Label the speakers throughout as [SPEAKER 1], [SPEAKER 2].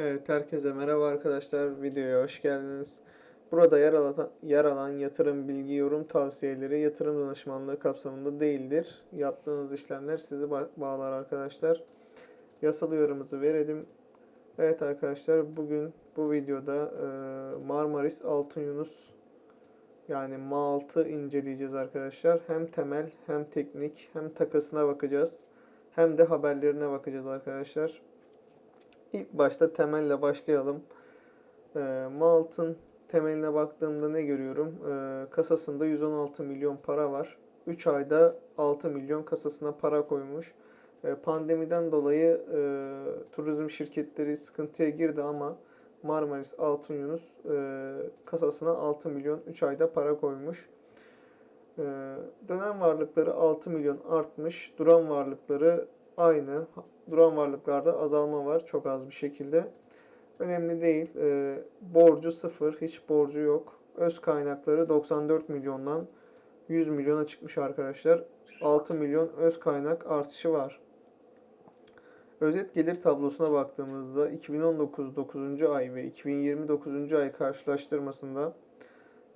[SPEAKER 1] Evet, herkese merhaba arkadaşlar. Videoya hoş geldiniz. Burada yer alan, yer alan yatırım bilgi, yorum tavsiyeleri yatırım danışmanlığı kapsamında değildir. Yaptığınız işlemler sizi ba- bağlar arkadaşlar. Yasal uyarımızı verelim. Evet arkadaşlar, bugün bu videoda e, Marmaris Altın Yunus yani MA6 inceleyeceğiz arkadaşlar. Hem temel, hem teknik, hem takasına bakacağız. Hem de haberlerine bakacağız arkadaşlar. İlk başta temelle başlayalım. Ee, Malt'ın temeline baktığımda ne görüyorum? Ee, kasasında 116 milyon para var. 3 ayda 6 milyon kasasına para koymuş. Ee, pandemiden dolayı e, turizm şirketleri sıkıntıya girdi ama Marmaris Altın Yunus e, kasasına 6 milyon 3 ayda para koymuş. Ee, dönem varlıkları 6 milyon artmış. Duran varlıkları aynı. Duran varlıklarda azalma var çok az bir şekilde. Önemli değil. Ee, borcu sıfır, hiç borcu yok. Öz kaynakları 94 milyondan 100 milyona çıkmış arkadaşlar. 6 milyon öz kaynak artışı var. Özet gelir tablosuna baktığımızda 2019 9. ay ve 2020 9. ay karşılaştırmasında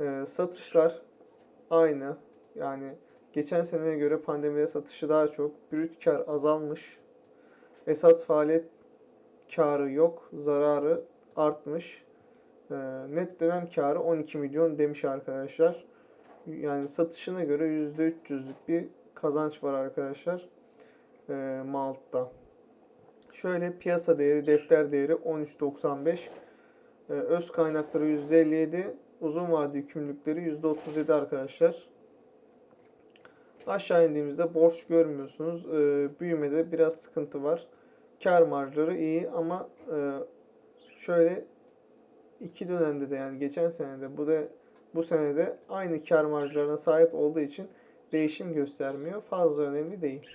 [SPEAKER 1] e, satışlar aynı. Yani geçen seneye göre pandemide satışı daha çok. Brüt kar azalmış. Esas faaliyet karı yok, zararı artmış. Ee, net dönem karı 12 milyon demiş arkadaşlar. Yani satışına göre %300'lük bir kazanç var arkadaşlar. Ee, Malt'ta. Şöyle piyasa değeri, defter değeri 13.95. Ee, öz kaynakları %57, uzun vade yükümlülükleri %37 arkadaşlar. Aşağı indiğimizde borç görmüyorsunuz. Ee, büyümede biraz sıkıntı var. Kar marjları iyi ama e, şöyle iki dönemde de yani geçen senede bu da bu senede aynı kar marjlarına sahip olduğu için değişim göstermiyor. Fazla önemli değil.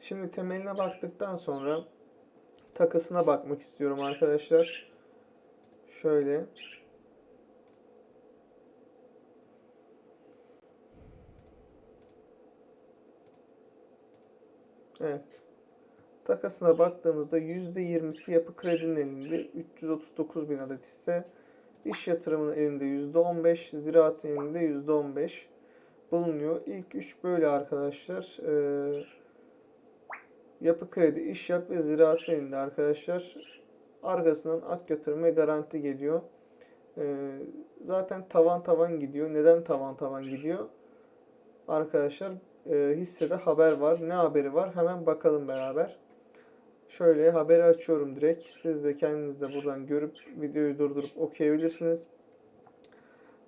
[SPEAKER 1] Şimdi temeline baktıktan sonra takısına bakmak istiyorum arkadaşlar. Şöyle Evet. Takasına baktığımızda %20'si yapı kredinin elinde 339 bin adet ise iş yatırımının elinde %15, ziraatın elinde %15 bulunuyor. İlk üç böyle arkadaşlar. Ee, yapı kredi, iş yap ve ziraatın elinde arkadaşlar. Arkasından ak yatırım ve garanti geliyor. Ee, zaten tavan tavan gidiyor. Neden tavan tavan gidiyor? Arkadaşlar e, hissede haber var. Ne haberi var? Hemen bakalım beraber. Şöyle haberi açıyorum direkt. Siz de kendiniz de buradan görüp videoyu durdurup okuyabilirsiniz.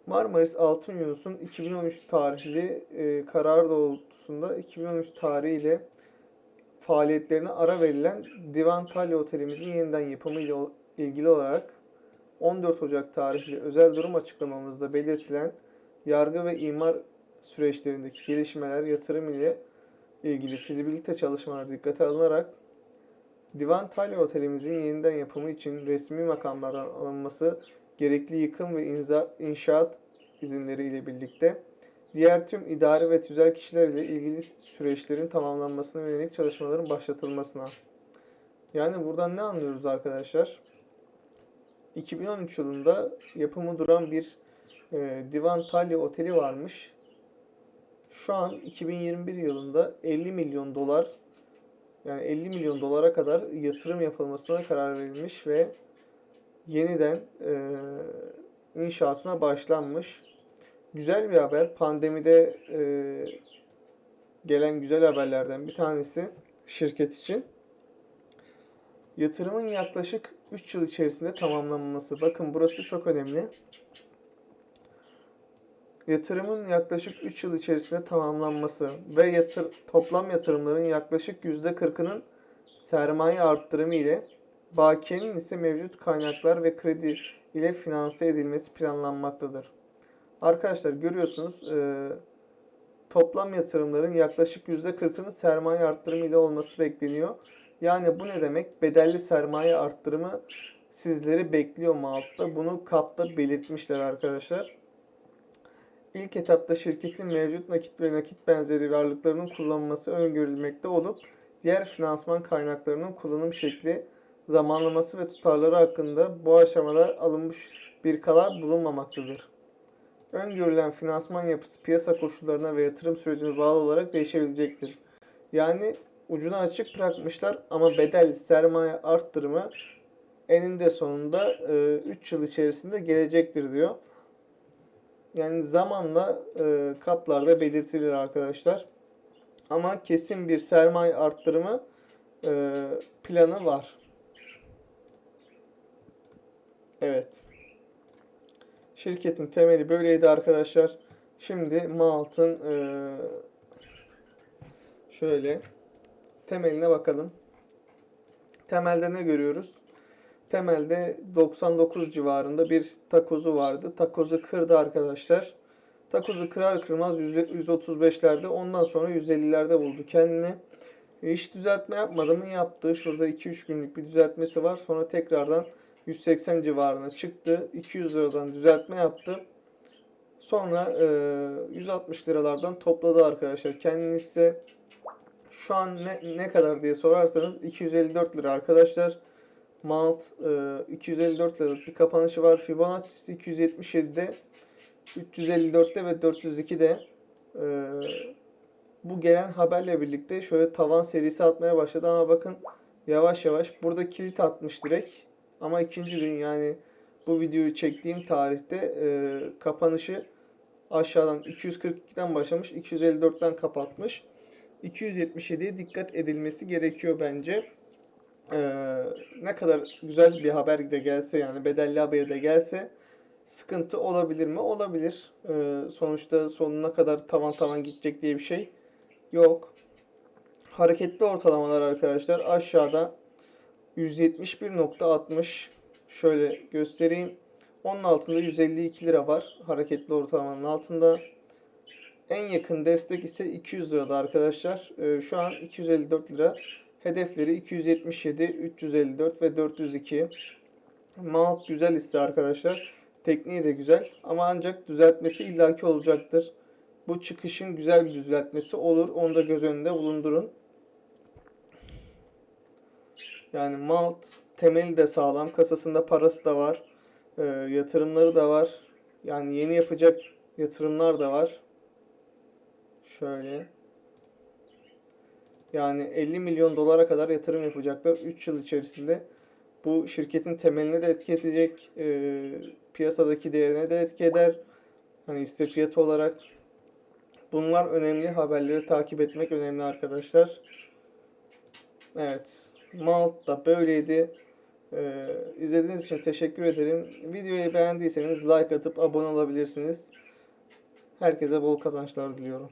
[SPEAKER 1] Marmaris Altın Yunus'un 2013 tarihli e, karar doğrultusunda 2013 tarihiyle faaliyetlerine ara verilen Divan Talya Otelimizin yeniden yapımı ile ilgili olarak 14 Ocak tarihli özel durum açıklamamızda belirtilen yargı ve imar süreçlerindeki gelişmeler yatırım ile ilgili fizibilite çalışmaları dikkate alınarak Divan Talya Otelimizin yeniden yapımı için resmi makamlardan alınması gerekli yıkım ve inza, inşaat izinleri ile birlikte diğer tüm idari ve tüzel kişiler ile ilgili süreçlerin tamamlanmasına yönelik çalışmaların başlatılmasına. Yani buradan ne anlıyoruz arkadaşlar? 2013 yılında yapımı duran bir e, Divan Talya Oteli varmış. Şu an 2021 yılında 50 milyon dolar yani 50 milyon dolara kadar yatırım yapılmasına karar verilmiş ve yeniden e, inşaatına başlanmış. Güzel bir haber. Pandemide e, gelen güzel haberlerden bir tanesi şirket için. Yatırımın yaklaşık 3 yıl içerisinde tamamlanması. Bakın burası çok önemli. Yatırımın yaklaşık 3 yıl içerisinde tamamlanması ve yatır, toplam yatırımların yaklaşık %40'ının sermaye arttırımı ile bakiyenin ise mevcut kaynaklar ve kredi ile finanse edilmesi planlanmaktadır. Arkadaşlar görüyorsunuz e, toplam yatırımların yaklaşık %40'ının sermaye arttırımı ile olması bekleniyor. Yani bu ne demek? Bedelli sermaye arttırımı sizleri bekliyor mu altta? Bunu kapta belirtmişler arkadaşlar. İlk etapta şirketin mevcut nakit ve nakit benzeri varlıklarının kullanılması öngörülmekte olup diğer finansman kaynaklarının kullanım şekli zamanlaması ve tutarları hakkında bu aşamada alınmış bir karar bulunmamaktadır. Öngörülen finansman yapısı piyasa koşullarına ve yatırım sürecine bağlı olarak değişebilecektir. Yani ucunu açık bırakmışlar ama bedel sermaye arttırımı eninde sonunda 3 yıl içerisinde gelecektir diyor. Yani zamanla e, kaplarda belirtilir arkadaşlar. Ama kesin bir sermaye arttırımı e, planı var. Evet. Şirketin temeli böyleydi arkadaşlar. Şimdi Malt'ın e, şöyle temeline bakalım. Temelde ne görüyoruz? Temelde 99 civarında bir takozu vardı. Takozu kırdı arkadaşlar. Takozu kırar kırmaz 100 135'lerde ondan sonra 150'lerde buldu kendini. Hiç düzeltme yapmadı mı? Yaptı. Şurada 2-3 günlük bir düzeltmesi var. Sonra tekrardan 180 civarına çıktı. 200 liradan düzeltme yaptı. Sonra e, 160 liralardan topladı arkadaşlar. Kendini ise şu an ne, ne kadar diye sorarsanız 254 lira arkadaşlar. Malt e, 254 liralık bir kapanışı var. Fibonacci'si 277'de 354'te ve 402'de e, bu gelen haberle birlikte şöyle tavan serisi atmaya başladı ama bakın yavaş yavaş burada kilit atmış direkt ama ikinci gün yani bu videoyu çektiğim tarihte e, kapanışı aşağıdan 242'den başlamış 254'ten kapatmış 277'ye dikkat edilmesi gerekiyor bence. Ee, ne kadar güzel bir haber de gelse yani bedelli haber de gelse sıkıntı olabilir mi? Olabilir. Ee, sonuçta sonuna kadar tavan tavan gidecek diye bir şey yok. Hareketli ortalamalar arkadaşlar aşağıda 171.60 şöyle göstereyim. Onun altında 152 lira var. Hareketli ortalamanın altında. En yakın destek ise 200 lirada arkadaşlar. Ee, şu an 254 lira. Hedefleri 277, 354 ve 402. Mount güzel hisse arkadaşlar. Tekniği de güzel ama ancak düzeltmesi illaki olacaktır. Bu çıkışın güzel bir düzeltmesi olur. Onu da göz önünde bulundurun. Yani Malt temeli de sağlam. Kasasında parası da var. Ee, yatırımları da var. Yani yeni yapacak yatırımlar da var. Şöyle. Yani 50 milyon dolara kadar yatırım yapacaklar 3 yıl içerisinde. Bu şirketin temeline de etki edecek, e, piyasadaki değerine de etki eder. Hani hisse fiyatı olarak bunlar önemli haberleri takip etmek önemli arkadaşlar. Evet, Malt da böyleydi. Ee, izlediğiniz için teşekkür ederim. Videoyu beğendiyseniz like atıp abone olabilirsiniz. Herkese bol kazançlar diliyorum.